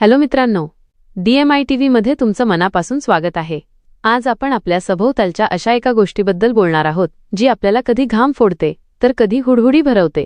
Hello मित्रांनो D M I T व्हीमध्ये तुमचं मनापासून स्वागत आहे. आज आपण आपल्या सभोवतालच्या अशा एका गोष्टीबद्दल बोलणार आहोत जी आपल्याला कधी घाम फोडते तर कधी हुडहुडी भरवते.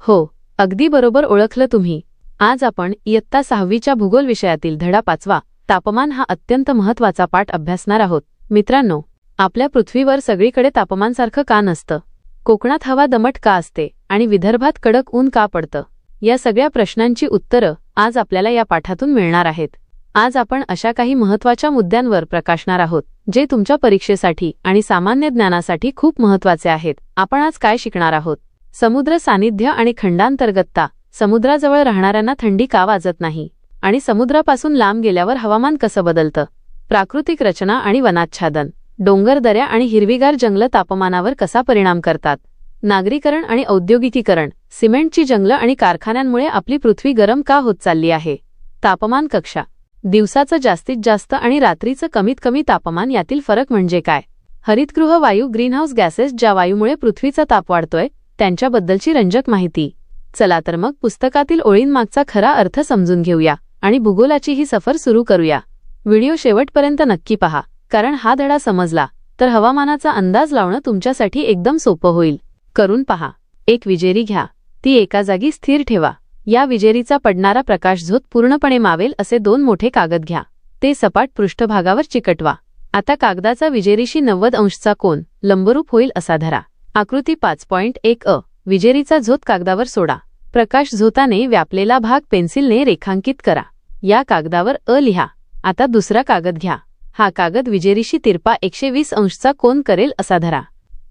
हो अगदी बरोबर ओळखलं तुम्ही. आज आपण इयत्ता सहावीच्या भूगोल विषयातील धडा पाचवा तापमान हा अत्यंत महत्त्वाचा पाठ अभ्यासणार आहोत. मित्रांनो आपल्या पृथ्वीवर सगळीकडे तापमानसारखं का नसतं? कोकणात हवा दमट का असते आणि विदर्भात कडक ऊन का पडतं? या सगळ्या प्रश्नांची उत्तरं आज आपल्याला या पाठातून मिळणार आहेत. आज आपण अशा काही महत्त्वाच्या मुद्द्यांवर प्रकाशणार आहोत जे तुमच्या परीक्षेसाठी आणि सामान्य ज्ञानासाठी खूप महत्त्वाचे आहेत. आपण आज काय शिकणार आहोत? समुद्र सानिध्य आणि खंडांतर्गतता. समुद्राजवळ राहणाऱ्यांना थंडी का वाजत नाही? आणि समुद्रापासून लांब गेल्यावर हवामान कसं बदलतं? प्राकृतिक रचना आणि वनाच्छादन. डोंगर दऱ्या आणि हिरवीगार जंगलं तापमानावर कसा परिणाम करतात? नागरीकरण आणि औद्योगिकीकरण सिमेंटची जंगलं आणि कारखान्यांमुळे आपली पृथ्वी गरम का होत चालली आहे? तापमान कक्षा. दिवसाचं जास्तीत जास्त आणि रात्रीचं कमीत कमी तापमान यातील फरक म्हणजे काय? हरितगृह वायू ग्रीनहाऊस गॅसेस ज्या वायूमुळे पृथ्वीचा ताप वाढतोय त्यांच्याबद्दलची रंजक माहिती. चला तर मग पुस्तकातील ओळींमागचा खरा अर्थ समजून घेऊया आणि भूगोलाची ही सफर सुरू करूया. व्हिडिओ शेवटपर्यंत नक्की पहा कारण हा धडा समजला तर हवामानाचा अंदाज लावणं तुमच्यासाठी एकदम सोपं होईल. करून पहा. एक विजेरी घ्या. ती एका जागी स्थिर ठेवा. या विजेरीचा पडणारा प्रकाशझोत पूर्णपणे मावेल असे दोन मोठे कागद घ्या. ते सपाट पृष्ठभागावर चिकटवा. आता कागदाचा विजेरीशी नव्वद अंशचा कोन लंबरूप होईल असा धरा. आकृती पाच पॉइंट एक अ. विजेरीचा झोत कागदावर सोडा. प्रकाश झोताने व्यापलेला भाग पेन्सिलने रेखांकित करा. या कागदावर अ लिहा. आता दुसरा कागद घ्या. हा कागद विजेरीशी तिरपा एकशे वीस अंशचा कोन करेल असा धरा.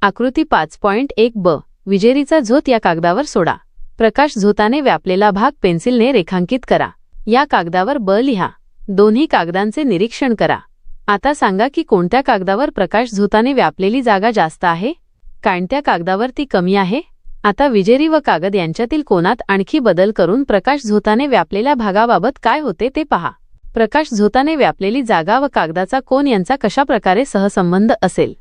आकृती पाच पॉइंट एक ब. विजेरीचा झोत या कागदावर सोडा. प्रकाश झोताने व्यापलेला भाग पेन्सिलने रेखांकित करा. या कागदावर ब लिहा. दोन्ही कागदांचे निरीक्षण करा. आता सांगा की कोणत्या कागदावर प्रकाश झोताने व्यापलेली जागा जास्त आहे? काणत्या कागदावर ती कमी आहे? आता विजेरी व कागद यांच्यातील कोनात आणखी बदल करून प्रकाश झोताने व्यापलेल्या भागाबाबत काय होते ते पहा. प्रकाश झोताने व्यापलेली जागा व कागदाचा कोन यांचा कशाप्रकारे सहसंबंध असेल?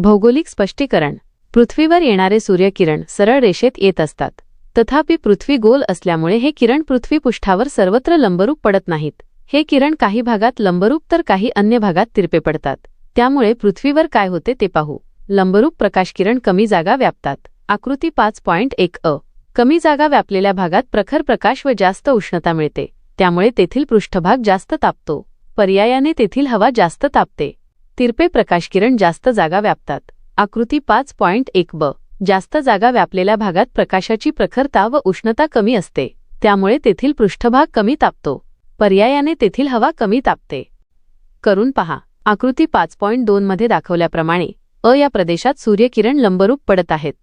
भौगोलिक स्पष्टीकरण. पृथ्वीवर येणारे सूर्यकिरण सरळ रेषेत येत असतात. तथापि पृथ्वी गोल असल्यामुळे हे किरण पृथ्वीपृष्ठावर सर्वत्र लंबरूप पडत नाहीत. हे किरण काही भागात लंबरूप तर काही अन्य भागात तिरपे पडतात. त्यामुळे पृथ्वीवर काय होते ते पाहू. लंबरूप प्रकाशकिरण कमी जागा व्यापतात. आकृती पाच पॉइंट एक अ. कमी जागा व्यापलेल्या भागात प्रखर प्रकाश व जास्त उष्णता मिळते. त्यामुळे तेथील पृष्ठभाग जास्त तापतो. पर्यायाने तेथील हवा जास्त तापते. तिरपे प्रकाशकिरण जास्त जागा व्यापतात. आकृती पाच पॉइंट एक ब. जास्त जागा व्यापलेल्या भागात प्रकाशाची प्रखरता व उष्णता कमी असते. त्यामुळे तेथील पृष्ठभाग कमी तापतो. पर्यायाने तेथील हवा कमी तापते. करून पहा. आकृती पाच पॉइंट दोन मध्ये दाखवल्याप्रमाणे अ या प्रदेशात सूर्यकिरण लंबरूप पडत आहेत.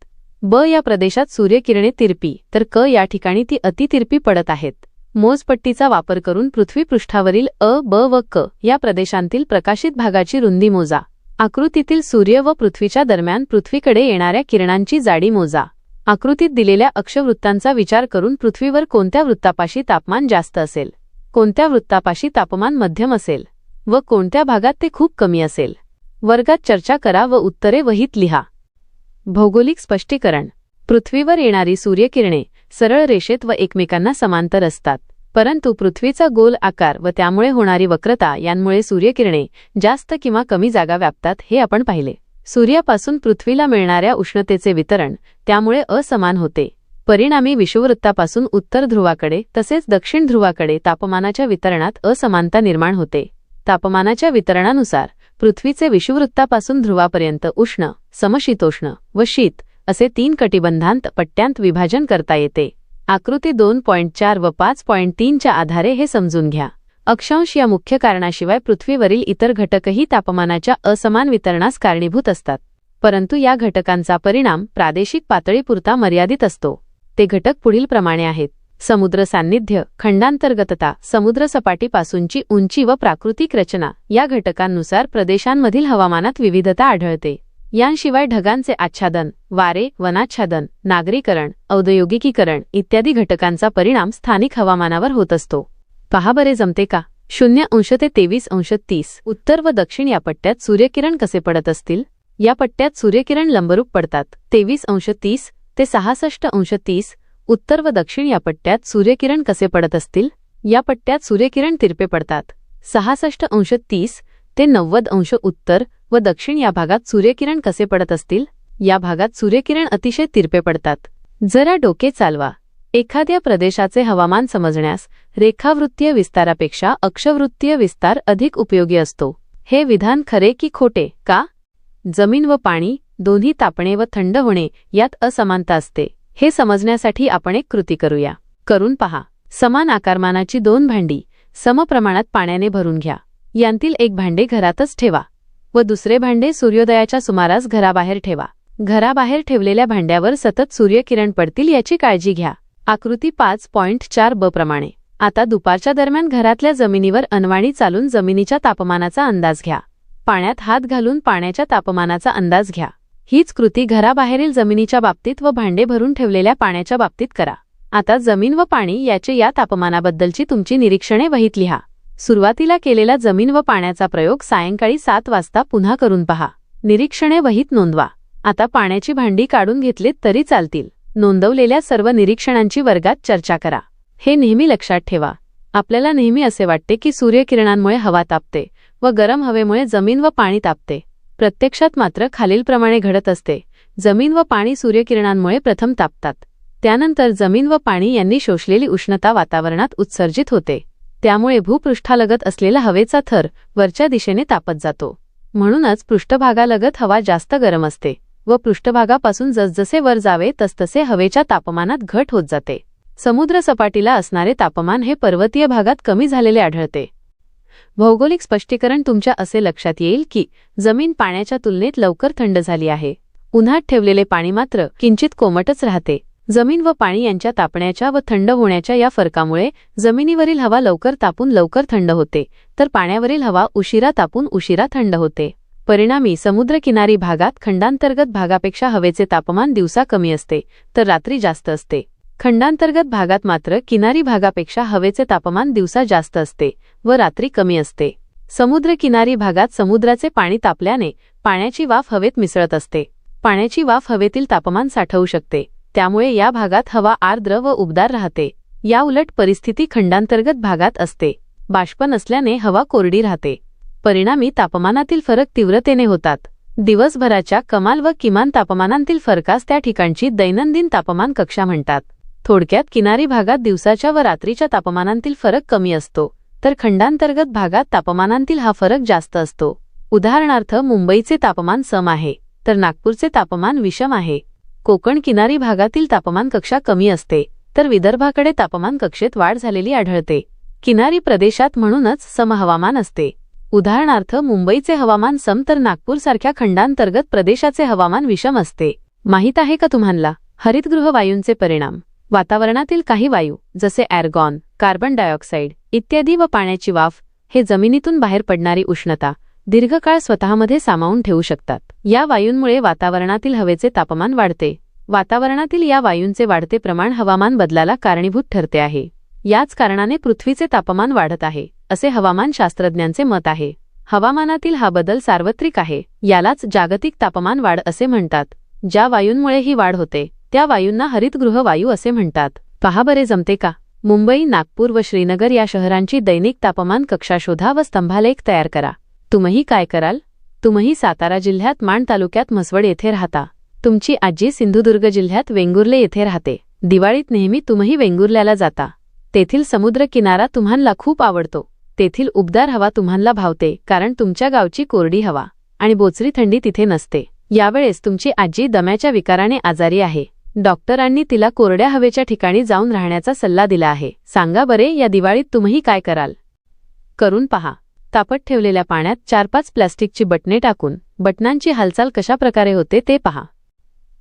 ब या प्रदेशात सूर्यकिरणे तिरपी तर क या ठिकाणी ती अतितिरपी पडत आहेत. मोजपट्टीचा वापर करून पृथ्वीपृष्ठावरील अ ब व क या प्रदेशांतील प्रकाशित भागाची रुंदी मोजा. आकृतीतील सूर्य व पृथ्वीच्या दरम्यान पृथ्वीकडे येणाऱ्या किरणांची जाडी मोजा. आकृतीत दिलेल्या अक्षवृत्तांचा विचार करून पृथ्वीवर कोणत्या वृत्तापाशी तापमान जास्त असेल कोणत्या वृत्तापाशी तापमान मध्यम असेल व कोणत्या भागात ते खूप कमी असेल वर्गात चर्चा करा व उत्तरे वहीत लिहा. भौगोलिक स्पष्टीकरण. पृथ्वीवर येणारी सूर्यकिरणे सरळ रेषेत व एकमेकांना समांतर असतात. परंतु पृथ्वीचा गोल आकार व त्यामुळे होणारी वक्रता यांमुळे सूर्यकिरणे जास्त किंवा कमी जागा व्यापतात हे आपण पाहिले. सूर्यापासून पृथ्वीला मिळणाऱ्या उष्णतेचे वितरण त्यामुळे असमान होते. परिणामी विषुववृत्तापासून उत्तर ध्रुवाकडे तसेच दक्षिण ध्रुवाकडे तापमानाच्या वितरणात असमानता निर्माण होते. तापमानाच्या वितरणानुसार पृथ्वीचे विषुववृत्तापासून ध्रुवापर्यंत उष्ण समशीतोष्ण व शीत असे तीन कटिबंधांत पट्ट्यांत विभाजन करता येते. आकृती दोन पॉईंट चार व पाच पॉईंट तीनच्या आधारे हे समजून घ्या. अक्षांश या मुख्य कारणाशिवाय पृथ्वीवरील इतर घटकही तापमानाच्या असमान वितरणास कारणीभूत असतात. परंतु या घटकांचा परिणाम प्रादेशिक पातळीपुरता मर्यादित असतो. ते घटक पुढील प्रमाणे आहेत. समुद्र सान्निध्य खंडांतर्गतता समुद्र सपाटीपासूनची उंची व प्राकृतिक रचना या घटकांनुसार प्रदेशांमधील हवामानात विविधता आढळते. यांशिवाय ढगांचे आच्छादन वारे वनाच्छादन नागरीकरण औद्योगिकीकरण इत्यादी घटकांचा परिणाम स्थानिक हवामानावर होत असतो. पहा बरे जमते का? शून्य अंश ते तेवीस अंश तीस. उत्तर व दक्षिण या पट्ट्यात सूर्यकिरण कसे पडत असतील? या पट्ट्यात सूर्यकिरण लंबरूप पडतात. तेवीस अंश तीस ते सहासष्ट अंश तीस. उत्तर व दक्षिण या पट्ट्यात सूर्यकिरण कसे पडत असतील? या पट्ट्यात सूर्यकिरण तिरपे पडतात. सहासष्ट अंश तीस ते नव्वद अंश उत्तर व दक्षिण या भागात सूर्यकिरण कसे पडत असतील? या भागात सूर्यकिरण अतिशय तिरपे पडतात. जरा डोके चालवा. एखाद्या प्रदेशाचे हवामान समजण्यास रेखावृत्तीय विस्तारापेक्षा अक्षवृत्तीय विस्तार अधिक उपयोगी असतो. हे विधान खरे की खोटे? का? जमीन व पाणी दोन्ही तापणे व थंड होणे यात असमानता असते. हे समजण्यासाठी आपण एक कृती करूया. करून पहा. समान आकारमानाची दोन भांडी समप्रमाणात पाण्याने भरून घ्या. यांतील एक भांडे घरातच ठेवा. व दुसरे भांडे सूर्योदयाच्या सुमारास घराबाहेर ठेवा. घराबाहेर ठेवलेल्या भांड्यावर सतत सूर्यकिरण पडतील याची काळजी घ्या. आकृती पाच पॉइंट चार ब प्रमाणे. आता दुपारच्या दरम्यान घरातल्या जमिनीवर अनवाणी चालून जमिनीच्या तापमानाचा अंदाज घ्या. पाण्यात हात घालून पाण्याच्या तापमानाचा अंदाज घ्या. हीच कृती घराबाहेरील जमिनीच्या बाबतीत व भांडे भरून ठेवलेल्या पाण्याच्या बाबतीत करा. आता जमीन व पाणी याचे या तापमानाबद्दलची तुमची निरीक्षणे वहीत लिहा. सुरुवातीला केलेला जमीन व पाण्याचा प्रयोग सायंकाळी सात वाजता पुन्हा करून पहा. निरीक्षणे वहीत नोंदवा. आता पाण्याची भांडी काढून घेतलीत तरी चालतील. नोंदवलेल्या सर्व निरीक्षणांची वर्गात चर्चा करा. हे नेहमी लक्षात ठेवा. आपल्याला नेहमी असे वाटते की सूर्यकिरणांमुळे हवा तापते व गरम हवेमुळे जमीन व पाणी तापते. प्रत्यक्षात मात्र खालीलप्रमाणे घडत असते. जमीन व पाणी सूर्यकिरणांमुळे प्रथम तापतात. त्यानंतर जमीन व पाणी यांनी शोषलेली उष्णता वातावरणात उत्सर्जित होते. त्यामुळे भूपृष्ठालगत असलेला हवेचा थर वरच्या दिशेने तापत जातो. म्हणूनच पृष्ठभागालगत हवा जास्त गरम असते व पृष्ठभागापासून जसजसे वर जावे तसतसे हवेच्या तापमानात घट होत जाते. समुद्र सपाटीला असणारे तापमान हे पर्वतीय भागात कमी झालेले आढळते. भौगोलिक स्पष्टीकरण तुमच्या असे लक्षात येईल की जमीन पाण्याच्या तुलनेत लवकर थंड झाली आहे. उन्हात ठेवलेले पाणी मात्र किंचित कोमटच राहते. जमीन व पाणी यांच्या तापण्याच्या व थंड होण्याच्या या फरकामुळे जमिनीवरील हवा लवकर तापून लवकर थंड होते तर पाण्यावरील हवा उशिरा तापून उशिरा थंड होते. परिणामी समुद्रकिनारी भागात खंडांतर्गत भागापेक्षा हवेचे तापमान दिवसा कमी असते तर रात्री जास्त असते. खंडांतर्गत भागात मात्र किनारी भागापेक्षा हवेचे तापमान दिवसा जास्त असते व रात्री कमी असते. समुद्रकिनारी भागात समुद्राचे पाणी तापल्याने पाण्याची वाफ हवेत मिसळत असते. पाण्याची वाफ हवेतील तापमान साठवू शकते. त्यामुळे या भागात हवा आर्द्र व उबदार राहते. या उलट परिस्थिती खंडांतर्गत भागात असते. बाष्प नसल्याने हवा कोरडी राहते. परिणामी तापमानातील फरक तीव्रतेने होतात. दिवसभराच्या कमाल व किमान तापमानांतील फरकास त्या ठिकाणची दैनंदिन तापमान कक्षा म्हणतात. थोडक्यात किनारी भागात दिवसाच्या व रात्रीच्या तापमानांतील फरक कमी असतो. तर खंडांतर्गत भागात तापमानांतील हा फरक जास्त असतो. उदाहरणार्थ मुंबईचे तापमान सम आहे. तर नागपूरचे तापमान विषम आहे. कोकण किनारी भागातील तापमान कक्षा कमी असते तर विदर्भाकडे तापमान कक्षेत वाढ झालेली आढळते. किनारी प्रदेशात म्हणूनच सम हवामान असते. उदाहरणार्थ मुंबईचे हवामान सम तर नागपूरसारख्या खंडांतर्गत प्रदेशाचे हवामान विषम असते. माहीत आहे का तुम्हाला? हरितगृह वायूंचे परिणाम. वातावरणातील काही वायू जसे ॲरगॉन कार्बन डायऑक्साईड इत्यादी व पाण्याची वाफ हे जमिनीतून बाहेर पडणारी उष्णता दीर्घकाळ स्वतःमध्ये सामावून ठेवू शकतात. या वायूंमुळे वातावरणातील हवेचे तापमान वाढते. वातावरणातील या वायूंचे वाढते प्रमाण हवामान बदलाला कारणीभूत ठरते आहे. याच कारणाने पृथ्वीचे तापमान वाढत आहे असे हवामानशास्त्रज्ञांचे मत आहे. हवामानातील हा बदल सार्वत्रिक आहे यालाच जागतिक तापमान वाढ असे म्हणतात. ज्या वायूंमुळे ही वाढ होते त्या वायूंना हरितगृह वायू असे म्हणतात. पहा बरे जमते का? मुंबई नागपूर व श्रीनगर या शहरांची दैनिक तापमान कक्षा शोधा व स्तंभालेख तयार करा. तुम्ही काय कराल? तुम्ही सातारा जिल्ह्यात माण तालुक्यात म्हसवड येथे राहता. तुमची आजी सिंधुदुर्ग जिल्ह्यात वेंगुर्ले येथे राहते. दिवाळीत नेहमी तुम्ही वेंगुर्ल्याला जाता. तेथील समुद्र किनारा तुम्हाला खूप आवडतो. तेथील उबदार हवा तुम्हाला भावते कारण तुमच्या गावची कोरडी हवा आणि बोचरी थंडी तिथे नसते. यावेळेस तुमची आजी दम्याच्या विकाराने आजारी आहे. डॉक्टरांनी तिला कोरड्या हवेच्या ठिकाणी जाऊन राहण्याचा सल्ला दिला आहे. सांगा बरे या दिवाळीत तुम्ही काय कराल? करून पहा. तापत ठेवलेल्या पाण्यात चार पाच प्लास्टिकची बटणे टाकून बटनांची हालचाल कशा प्रकारे होते ते पहा.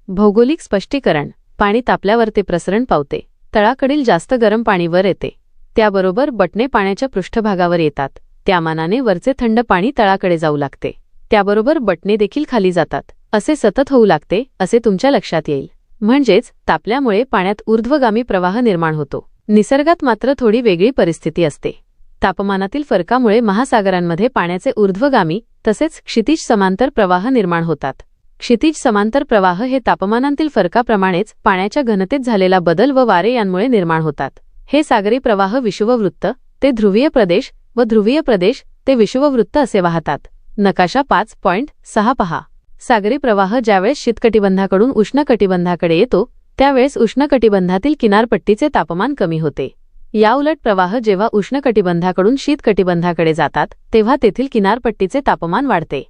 भौगोलिक स्पष्टीकरण. पाणी तापल्यावर ते प्रसरण पावते. तळाकडील जास्त गरम पाणीवर येते. त्याबरोबर बटणे पाण्याच्या पृष्ठभागावर येतात. त्या मानाने वरचे थंड पाणी तळाकडे जाऊ लागते. त्याबरोबर बटणे देखील खाली जातात. असे सतत होऊ लागते असे तुमच्या लक्षात येईल. म्हणजेच तापल्यामुळे पाण्यात ऊर्ध्वगामी प्रवाह निर्माण होतो. निसर्गात मात्र थोडी वेगळी परिस्थिती असते. तापमानातील फरकामुळे महासागरांमध्ये पाण्याचे ऊर्ध्वगामी तसेच क्षितिज समांतर प्रवाह निर्माण होतात. क्षितिज समांतर प्रवाह हे तापमानांतील फरकाप्रमाणेच पाण्याच्या घनतेत झालेला बदल व वारे यांमुळे निर्माण होतात. हे सागरी प्रवाह विषुववृत्त ते ध्रुवीय प्रदेश व ध्रुवीय प्रदेश ते विषुववृत्त असे वाहतात. नकाशा पाच पॉइंट सहा पहा. सागरी प्रवाह ज्यावेळेस शीतकटिबंधाकडून उष्ण कटिबंधाकडे येतो त्यावेळेस उष्णकटिबंधातील किनारपट्टीचे तापमान कमी होते. याउलट प्रवाह जेव्हा उष्णकटिबंधाकडून शीतकटिबंधाकडे जातात तेव्हा तेथील किनारपट्टीचे तापमान वाढते.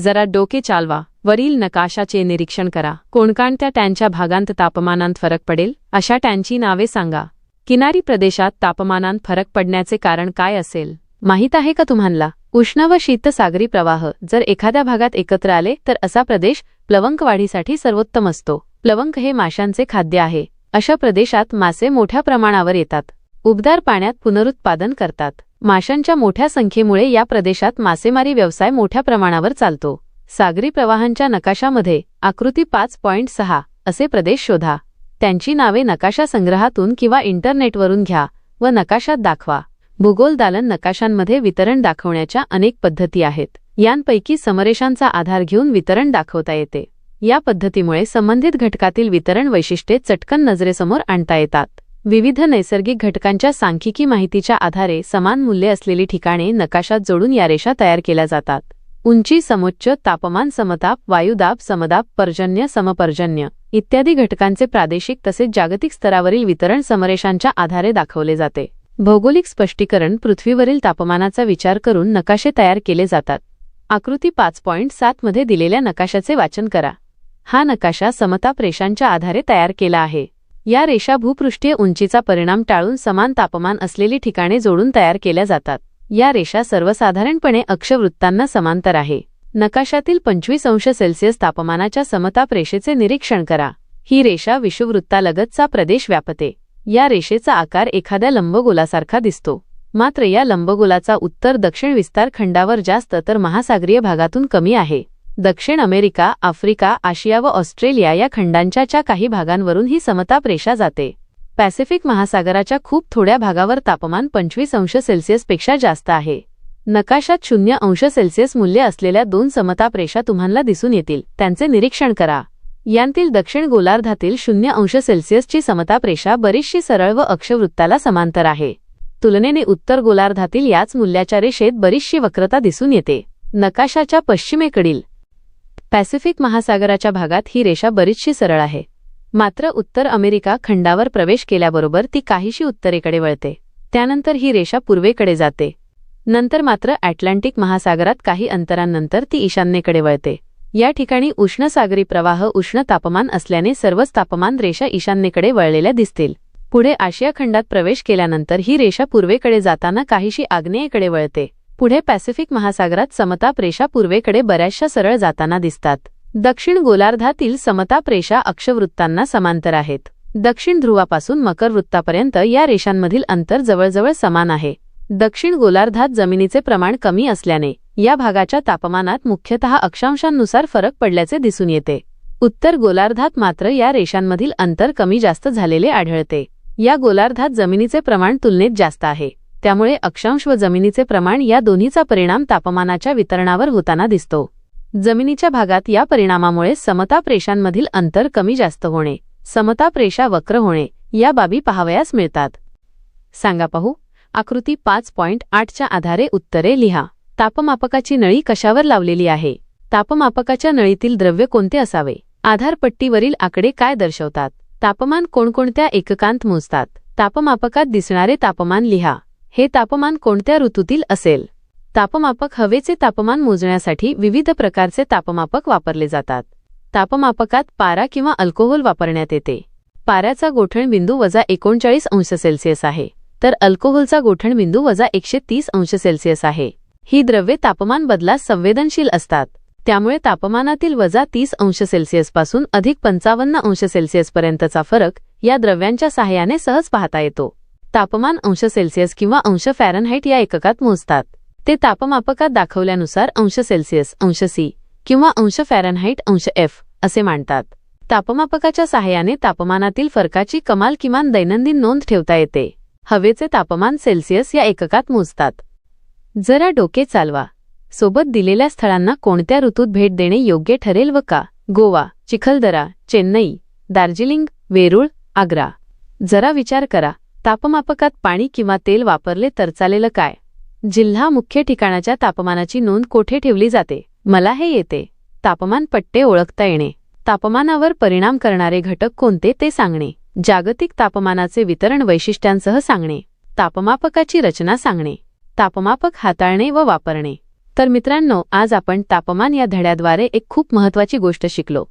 जरा डोके चालवा वरील नकाशाचे निरीक्षण करा. कोणकाणत्या टॅनच्या भागांत तापमानांत फरक पडेल? अशा टॅनची नावे सांगा. किनारी प्रदेशात तापमानांत फरक पडण्याचे कारण काय असेल? माहीत आहे का तुम्हाला? उष्ण व शीत सागरी प्रवाह जर एखाद्या भागात एकत्र आले तर असा प्रदेश प्लवंक वाढीसाठी सर्वोत्तम असतो. प्लवंक हे माशांचे खाद्य आहे. अशा प्रदेशात मासे मोठ्या प्रमाणावर येतात. उबदार पाण्यात पुनरुत्पादन करतात. माशांच्या मोठ्या संख्येमुळे या प्रदेशात मासेमारी व्यवसाय मोठ्या प्रमाणावर चालतो. सागरी प्रवाहांच्या नकाशामध्ये आकृती पाच पॉइंट सहा असे प्रदेश शोधा. त्यांची नावे नकाशा संग्रहातून किंवा इंटरनेटवरून घ्या व नकाशात दाखवा. भूगोल दालन नकाशांमध्ये वितरण दाखवण्याच्या अनेक पद्धती आहेत. यांपैकी समरेशांचा आधार घेऊन वितरण दाखवता येते. या पद्धतीमुळे संबंधित घटकातील वितरण वैशिष्ट्ये चटकन नजरेसमोर आणता येतात. विविध नैसर्गिक घटकांच्या सांख्यिकी माहितीच्या आधारे समान मूल्ये असलेली ठिकाणे नकाशात जोडून या रेषा तयार केल्या जातात. उंची समोच्च तापमान समताप वायुदाब समदाब पर्जन्य समपर्जन्य इत्यादी घटकांचे प्रादेशिक तसेच जागतिक स्तरावरील वितरण समरेषांच्या आधारे दाखवले जाते. भौगोलिक स्पष्टीकरण पृथ्वीवरील तापमानाचा विचार करून नकाशे तयार केले जातात. आकृती पाच पॉइंट सातमध्ये दिलेल्या नकाशाचे वाचन करा. हा नकाशा समताप रेषांच्या आधारे तयार केला आहे. या रेषा भूपृष्ठीय उंचीचा परिणाम टाळून समान तापमान असलेली ठिकाणे जोडून तयार केल्या जातात. या रेषा सर्वसाधारणपणे अक्षवृत्तांना समांतर आहे. नकाशातील पंचवीस अंश सेल्सिअस तापमानाच्या समताप रेषेचे निरीक्षण करा. ही रेषा विषुववृत्तालगतचा प्रदेश व्यापते. या रेषेचा आकार एखाद्या लंबगोलासारखा दिसतो. मात्र या लंबगोलाचा उत्तर दक्षिण विस्तार खंडावर जास्त तर महासागरीय भागातून कमी आहे. दक्षिण अमेरिका आफ्रिका आशिया व ऑस्ट्रेलिया या खंडांच्या काही भागांवरून ही समताप रेषा जाते. पॅसिफिक महासागराच्या खूप थोड्या भागावर तापमान पंचवीस अंश सेल्सिअसपेक्षा जास्त आहे. नकाशात शून्य अंश सेल्सिअस मूल्य असलेल्या दोन समताप रेषा तुम्हाला दिसून येतील. त्यांचे निरीक्षण करा. यांतील दक्षिण गोलार्धातील शून्य अंश सेल्सिअसची समताप रेषा बरीचशी सरळ व अक्षवृत्ताला समांतर आहे. तुलनेने उत्तर गोलार्धातील याच मूल्याच्या रेषेत बरीचशी वक्रता दिसून येते. नकाशाच्या पश्चिमेकडील पॅसिफिक महासागराच्या भागात ही रेषा बरीचशी सरळ आहे. मात्र उत्तर अमेरिका खंडावर प्रवेश केल्याबरोबर ती काहीशी उत्तरेकडे वळते. त्यानंतर ही रेषा पूर्वेकडे जाते. नंतर मात्र अटलांटिक महासागरात काही अंतरांनंतर ती ईशान्येकडे वळते. या ठिकाणी उष्ण सागरी प्रवाह उष्ण तापमान असल्याने सर्वच तापमान रेषा ईशान्येकडे वळलेल्या दिसतील. पुढे आशिया खंडात प्रवेश केल्यानंतर ही रेषा पूर्वेकडे जाताना काहीशी आग्नेयेकडे वळते. पुढे पॅसिफिक महासागरात समताप रेषा पूर्वेकडे बऱ्याचशा सरळ जाताना दिसतात. दक्षिण गोलार्धातील समताप रेषा अक्षवृत्तांना समांतर आहेत. दक्षिण ध्रुवापासून मकर वृत्तापर्यंत या रेषांमधील अंतर जवळजवळ समान आहे. दक्षिण गोलार्धात जमिनीचे प्रमाण कमी असल्याने या भागाच्या तापमानात मुख्यतः अक्षांशांनुसार फरक पडल्याचे दिसून येते. उत्तर गोलार्धात मात्र या रेषांमधील अंतर कमी जास्त झालेले आढळते. या गोलार्धात जमिनीचे प्रमाण तुलनेत जास्त आहे. त्यामुळे अक्षांश व जमिनीचे प्रमाण या दोन्हीचा परिणाम तापमानाच्या वितरणावर होताना दिसतो. जमिनीच्या भागात या परिणामामुळे समता प्रेषांमधील अंतर कमी जास्त होणे समता प्रेषा वक्र होणे या बाबी पाहावयास मिळतात. सांगा पाहू. आकृती पाच पॉइंट आठच्या आधारे उत्तरे लिहा. तापमापकाची नळी कशावर लावलेली आहे? तापमापकाच्या नळीतील द्रव्य कोणते असावे? आधारपट्टीवरील आकडे काय दर्शवतात? तापमान कोणकोणत्या एककांत मोजतात? तापमापकात दिसणारे तापमान लिहा. हे तापमान कोणत्या ऋतूतील असेल? तापमापक हवेचे तापमान मोजण्यासाठी विविध प्रकारचे तापमापक वापरले जातात. तापमापकात पारा किंवा अल्कोहोल वापरण्यात येते. पाऱ्याचा गोठणबिंदू वजा एकोणचाळीस अंश सेल्सिअस आहे तर अल्कोहोलचा गोठणबिंदू वजा एकशे तीस अंश सेल्सिअस आहे. ही द्रव्ये तापमान बदलास संवेदनशील असतात त्यामुळे तापमानातील वजा तीस अंश सेल्सिअसपासून अधिक पंचावन्न अंश सेल्सिअसपर्यंतचा फरक या द्रव्यांच्या सहाय्याने सहज पाहता येतो. तापमान अंश सेल्सिअस किंवा अंश फॅरनहाईट या एककात मोजतात. ते तापमापकात दाखवल्यानुसार अंश सेल्सिअस अंश सी किंवा अंश फॅरनहाईट अंश एफ असे मांडतात. तापमापकाच्या सहाय्याने तापमानातील फरकाची कमाल किमान दैनंदिन नोंद ठेवता येते. हवेचे तापमान सेल्सिअस या एककात मोजतात. जरा डोके चालवा. सोबत दिलेल्या स्थळांना कोणत्या ऋतूत भेट देणे योग्य ठरेल व का? गोवा चिखलदरा चेन्नई दार्जिलिंग वेरूळ आग्रा. जरा विचार करा. तापमापकात पाणी किंवा तेल वापरले तर चालेलं काय? जिल्हा मुख्य ठिकाणाच्या तापमानाची नोंद कोठे ठेवली जाते? मला हे येते. तापमान पट्टे ओळखता येणे. तापमानावर परिणाम करणारे घटक कोणते ते सांगणे. जागतिक तापमानाचे वितरण वैशिष्ट्यांसह सांगणे. तापमापकाची रचना सांगणे. तापमापक हाताळणे व वापरणे. तर मित्रांनो आज आपण तापमान या धड्याद्वारे एक खूप महत्वाची गोष्ट शिकलो.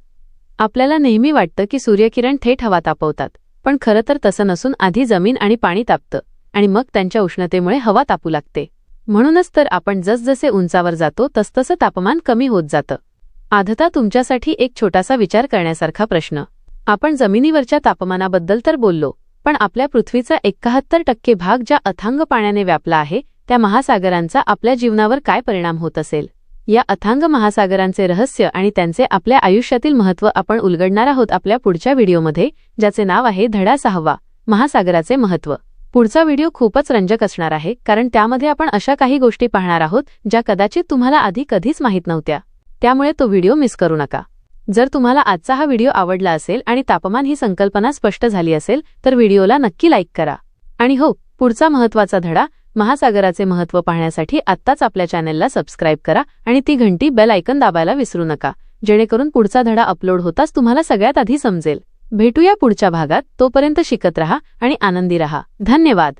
आपल्याला नेहमी वाटतं की सूर्यकिरण थेट हवा तापवतात. पण खरं तर तसं नसून आधी जमीन आणि पाणी तापतं आणि मग त्यांच्या उष्णतेमुळे हवा तापू लागते. म्हणूनच तर आपण जसजसे उंचावर जातो तसतसं तापमान कमी होत जातं. आधता तुमच्यासाठी एक छोटासा विचार करण्यासारखा प्रश्न. आपण जमिनीवरच्या तापमानाबद्दल तर बोललो पण आपल्या पृथ्वीचा एकाहत्तर टक्के भाग ज्या अथांग पाण्याने व्यापला आहे त्या महासागरांचा आपल्या जीवनावर काय परिणाम होत असेल? या अथांग महासागरांचे रहस्य आणि त्यांचे आपल्या आयुष्यातील महत्त्व आपण उलगडणार आहोत आपल्या पुढच्या व्हिडिओमध्ये ज्याचे नाव आहे धडा सहावा महासागराचे महत्त्व. पुढचा व्हिडिओ खूपच रंजक असणार आहे कारण त्यामध्ये आपण अशा काही गोष्टी पाहणार आहोत ज्या कदाचित तुम्हाला आधी कधीच माहीत नव्हत्या. त्यामुळे तो व्हिडिओ मिस करू नका. जर तुम्हाला आजचा हा व्हिडिओ आवडला असेल आणि तापमान ही संकल्पना स्पष्ट झाली असेल तर व्हिडिओला नक्की लाईक करा. आणि हो पुढचा महत्त्वाचा धडा महासागराचे महत्त्व पाहण्यासाठी आत्ताच आपल्या चॅनेलला सबस्क्राईब करा आणि ती घंटी बेल आयकन दाबायला विसरू नका. जेणेकरून पुढचा धडा अपलोड होताच तुम्हाला सगळ्यात आधी समजेल. भेटूया पुढच्या भागात तोपर्यंत शिकत रहा आणि आनंदी रहा. धन्यवाद.